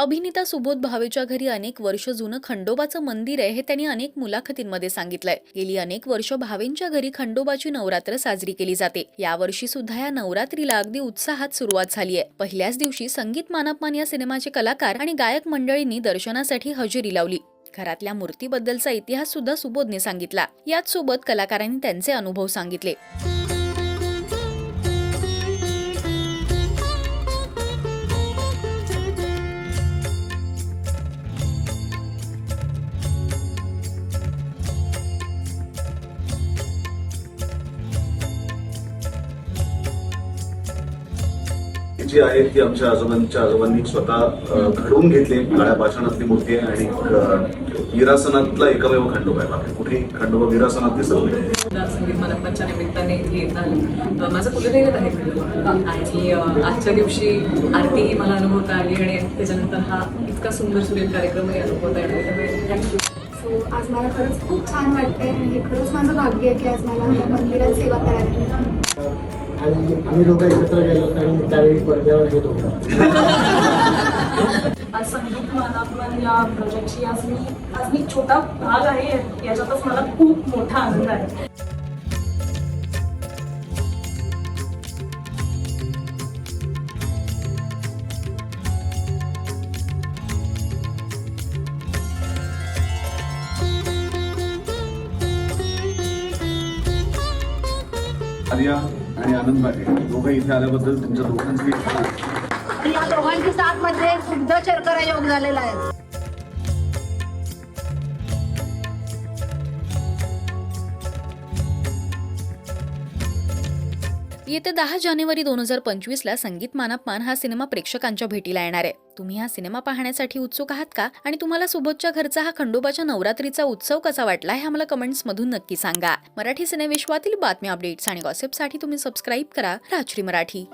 अभिनेता सुबोध भावेच्या घरी अनेक वर्ष जुनं खंडोबाचं मंदिर आहे हे त्यांनी अनेक मुलाखतींमध्ये सांगितलंय. गेली अनेक वर्ष भावेंच्या घरी खंडोबाची नवरात्र साजरी केली जाते. यावर्षी सुद्धा या नवरात्रीला अगदी उत्साहात सुरुवात झाली आहे. पहिल्याच दिवशी संगीत मानपमान या सिनेमाचे कलाकार आणि गायक मंडळींनी दर्शनासाठी हजेरी लावली. घरातल्या मूर्तीबद्दलचा इतिहास सुद्धा सुबोधने सांगितला. याच सोबत कलाकारांनी त्यांचे अनुभव सांगितले. जी आहे ती आमच्या आजोबांच्या आजोबांनी स्वतः घडवून घेतली. काळ्या पाषाणातली मूर्ती आहे आणि विरासनातला एकमेव खंडोबा आहे. बाकी कुठेही खंडोबा विरासनात दिसत नाही. मनपच्या निमित्ताने इथे येत आले. अ, माझं कुलदैवत आहे खंडोबा आणि आजच्या दिवशी आरतीही मला अनुभवता आली आणि त्याच्यानंतर हा इतका सुंदर सुरेल कार्यक्रमही अनुभवता येणार त्यामुळे सो आज मला खरंच खूप छान वाटतंय आणि हे खरंच माझं भाग्य आहे की आज मला मंदिरात सेवा करायला. आणि आम्ही दोघं एकत्र गेलो आणि त्यावेळी पडद्यावर हे दोघं. मानापमान या प्रोजेक्टची आज मी आज मी छोटा भाग आहे. याच्यातच मला खूप मोठा आनंद आहे. आर्या आणि आनंद पाटील दोघं इथे आल्याबद्दल तुमच्या दोघांची आणि या दोघांची साथमध्ये शुद्ध शर्करा योग झालेला आहे. येत्या दहा जानेवारी दोन हजार पंचवीसला संगीत मानापमान हा सिनेमा प्रेक्षकांच्या भेटीला येणार आहे. तुम्ही हा सिनेमा पाहण्यासाठी उत्सुक आहात का? आणि तुम्हाला सोबतच्या घरचा हा खंडोबाच्या नवरात्रीचा उत्सव कसा वाटला हे आम्हाला कमेंट्स मधून नक्की सांगा. मराठी सिनेविश्वातील बातम्या अपडेट्स आणि गॉसिपसाठी तुम्ही सबस्क्राईब करा राजश्री मराठी.